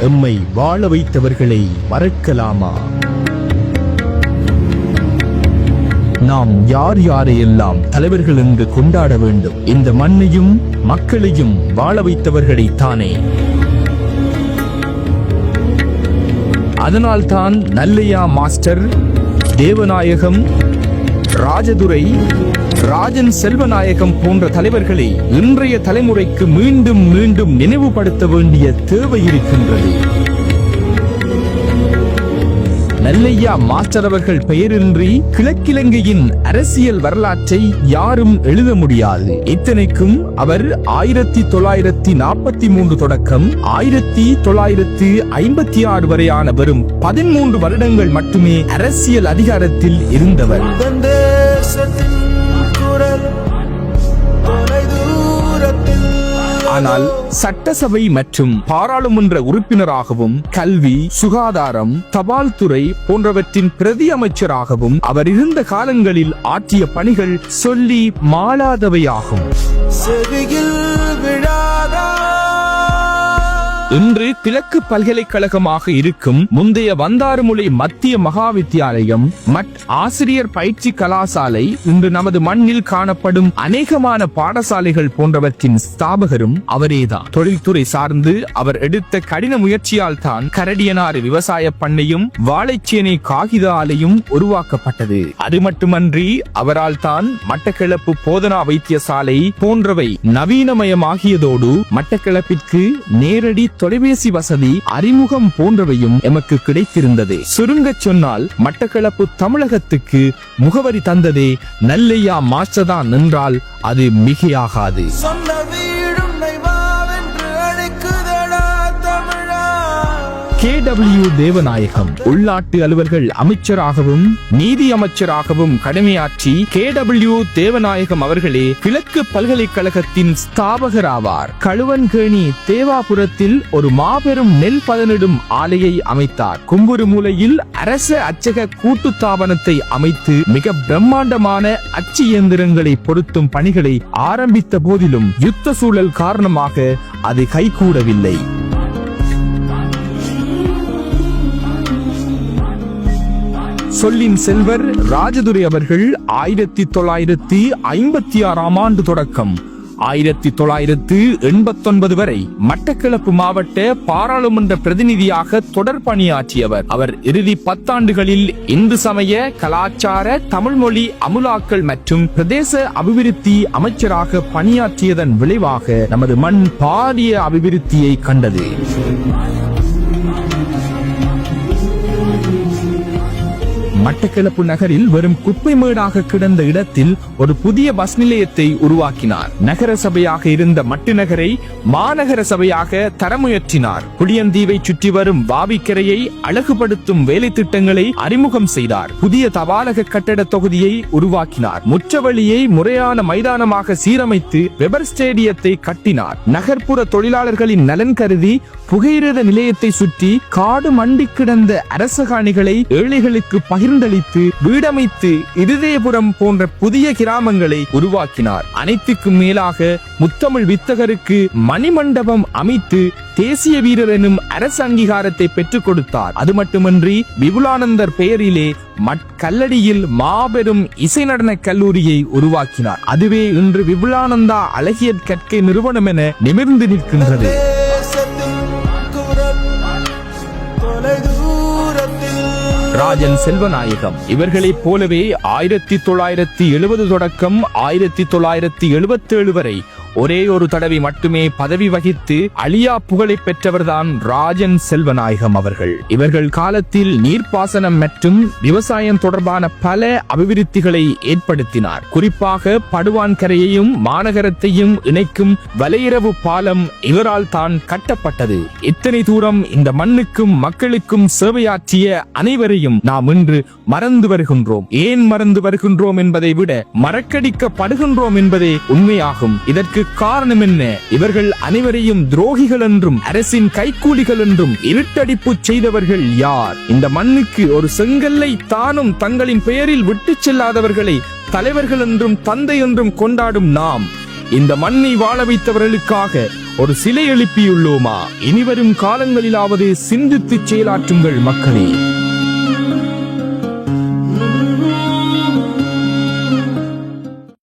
எம்மை வாழ வைத்தவர்களை மறக்கலாமா? நாம் யார் யாரையெல்லாம் தலைவர்கள் என்று கொண்டாட வேண்டும்? இந்த மண்ணையும் மக்களையும் வாழ வைத்தவர்களை தானே? அதனால்தான் நல்லையா மாஸ்டர் தேவநாயகம் ராஜதுரை ராஜன் செல்வநாயகம் போன்ற தலைவர்களை இன்றைய தலைமுறைக்கு மீண்டும் மீண்டும் நினைவுபடுத்த வேண்டிய தேவை இருக்கின்றது. நல்லையா மாஸ்டர் அவர்கள் பெயரின்றி கிழக்கிழங்கையின் அரசியல் வரலாற்றை யாரும் எழுத முடியாது. இத்தனைக்கும் அவர் ஆயிரத்தி தொள்ளாயிரத்தி நாற்பத்தி மூன்று தொடக்கம் ஆயிரத்தி தொள்ளாயிரத்தி ஐம்பத்தி ஆறு வரையான வரும் பதிமூன்று வருடங்கள் மட்டுமே அரசியல் அதிகாரத்தில் இருந்தவர். ஆனால் சட்டசபை மற்றும் பாராளுமன்ற உறுப்பினராகவும் கல்வி சுகாதாரம் தபால் துறை போன்றவற்றின் பிரதி அமைச்சராகவும் அவர் இருந்த காலங்களில் ஆற்றிய பணிகள் சொல்லி மாளாதவையாகும். செவியில் விழாதா? இன்று கிழக்கு பல்கலைக்கழகமாக இருக்கும் முந்தைய வந்தாறுமொழி மத்திய மகா வித்தியாலயம் மட் ஆசிரியர் பயிற்சி கலாசாலை இன்று நமது மண்ணில் காணப்படும் அநேகமான பாடசாலைகள் போன்றவற்றின் ஸ்தாபகரும் அவரேதான். தொழில்துறை சார்ந்து அவர் எடுத்த கடின முயற்சியால் தான் கரடியனாறு விவசாய பண்ணையும் வாழைச்சேனை காகித ஆலையும் உருவாக்கப்பட்டது. அது மட்டுமன்றி அவரால் தான் மட்டக்கிழப்பு போதனா வைத்தியசாலை போன்றவை நவீனமயமாகியதோடு மட்டக்கிழப்பிற்கு நேரடி தொலைபேசி வசதி அறிமுகம் போன்றவையும் எமக்கு கிடைத்திருந்தது. சுருங்கச் சொன்னால் மட்டக்களப்பு தமிழகத்துக்கு முகவரி தந்ததே. நல்லையா மாஸ்டர்தான் என்றால் அது மிகையாகாது. கே தேவநாயகம். உள்நாட்டு அலுவல்கள் அமைச்சராகவும் நீதி அமைச்சராகவும் கடமையாற்றி கே தேவநாயகம் அவர்களே கிழக்கு பல்கலைக்கழகத்தின் ஸ்தாபகர் ஆவார் கழுவன்கேணி தேவாபுரத்தில் ஒரு மாபெரும் நெல் பதனிடும் ஆலையை அமைத்தார். கும்புரு மூலையில் அரச அச்சக கூட்டு தாபனத்தை அமைத்து மிக பிரம்மாண்டமான அச்சு இயந்திரங்களை பொருத்தும் பணிகளை ஆரம்பித்த போதிலும் யுத்த சூழல் காரணமாக அது கைகூடவில்லை. சொல்லின் செல்வர் ராஜதுரை அவர்கள் ஆயிரத்தி தொள்ளாயிரத்தி ஐம்பத்தி ஆறாம் ஆண்டு தொடக்கம். ஆயிரத்தி தொள்ளாயிரத்து எண்பத்தொன்பது வரை மட்டக்களப்பு மாவட்ட பாராளுமன்ற பிரதிநிதியாக தொடர் பணியாற்றியவர். அவர் இறுதி பத்தாண்டுகளில் இந்து சமய கலாச்சார தமிழ்மொழி அமுலாக்கள் மற்றும் பிரதேச அபிவிருத்தி அமைச்சராக பணியாற்றியதன் விளைவாக நமது மண் பாரிய அபிவிருத்தியை கண்டது. மட்டக்களப்பு நகரில் வெறும் குப்பை மேடாக கிடந்த இடத்தில் ஒரு புதிய பஸ் நிலையத்தை உருவாக்கினார். நகர சபையாக இருந்த மட்டு நகரை மாநகர சபையாக தரமுயற்றினார். புளியந்தீவை சுற்றி வரும் வாவிக்கரையை அழகுபடுத்தும் வேலை திட்டங்களை அறிமுகம் செய்தார். புதிய தபாலக கட்டட தொகுதியை உருவாக்கினார். முற்றவழியை முறையான மைதானமாக சீரமைத்து வெபர் ஸ்டேடியத்தை கட்டினார். நகர்ப்புற தொழிலாளர்களின் நலன் கருதி புகையிரத நிலையத்தை சுற்றி காடு மண்டி கிடந்த அரச காணிகளை ஏழைகளுக்கு பகிர்ந்தளித்து வீடமைத்து இருதயபுரம் போன்ற புதிய கிராமங்களை உருவாக்கினார். அனைத்துக்கும் மேலாக முத்தமிழ் வித்தகருக்கு மணிமண்டபம் அமைத்து தேசிய வீரர் எனும் அரசு அங்கீகாரத்தை பெற்றுக் கொடுத்தார். அது மட்டுமன்றி விபுலானந்தர் பெயரிலே மட்கல்லடியில் மாபெரும் இசை நடன கல்லூரியை உருவாக்கினார். அதுவே இன்று விபுலானந்தா அழகியற் கற்கை நிறுவனம் என நிமிர்ந்து நிற்கின்றது. ராஜன் செல்வநாயகம். இவர்களைப் போலவே ஆயிரத்தி தொள்ளாயிரத்தி எழுபது தொடக்கம் ஆயிரத்தி தொள்ளாயிரத்தி எழுபத்தி ஏழு வரை ஒரே ஒரு தடவை மட்டுமே பதவி வகித்து அழியா புகழை பெற்றவர்தான் ராஜன் செல்வநாயகம் அவர்கள். இவர்கள் காலத்தில் நீர்ப்பாசனம் மற்றும் விவசாயம் தொடர்பான பல அபிவிருத்திகளை ஏற்படுத்தினார். குறிப்பாக படுவான்கரையையும் மாநகரத்தையும் இணைக்கும் வலையிறவு பாலம் இவரால் தான் கட்டப்பட்டது. இத்தனை தூரம் இந்த மண்ணுக்கும் மக்களுக்கும் சேவையாற்றிய அனைவரையும் நாம் இன்று மறந்து வருகின்றோம். ஏன் மறந்து வருகின்றோம் என்பதை விட மறக்கடிக்கப்படுகின்றோம் என்பதே உண்மையாகும். இதற்கு காரணம் என்ன இவர்கள் அனைவரையும் துரோகிகள் என்றும் அரசின் கைக்கூலிகள் என்றும் இருட்டடிப்பு செய்தவர்கள் யார்? இந்த மண்ணுக்கு ஒரு செங்கல்லை தானும் தங்களின் பெயரில் விட்டுச் செல்லாதவர்களை தலைவர்கள் என்றும் தந்தை என்றும் கொண்டாடும் நாம். இந்த மண்ணை வாழ வைத்தவர்களுக்காக ஒரு சிலை எழுப்பியுள்ளோமா? இனிவரும் காலங்களிலாவது சிந்தித்து செயலாற்றுங்கள் மக்களே.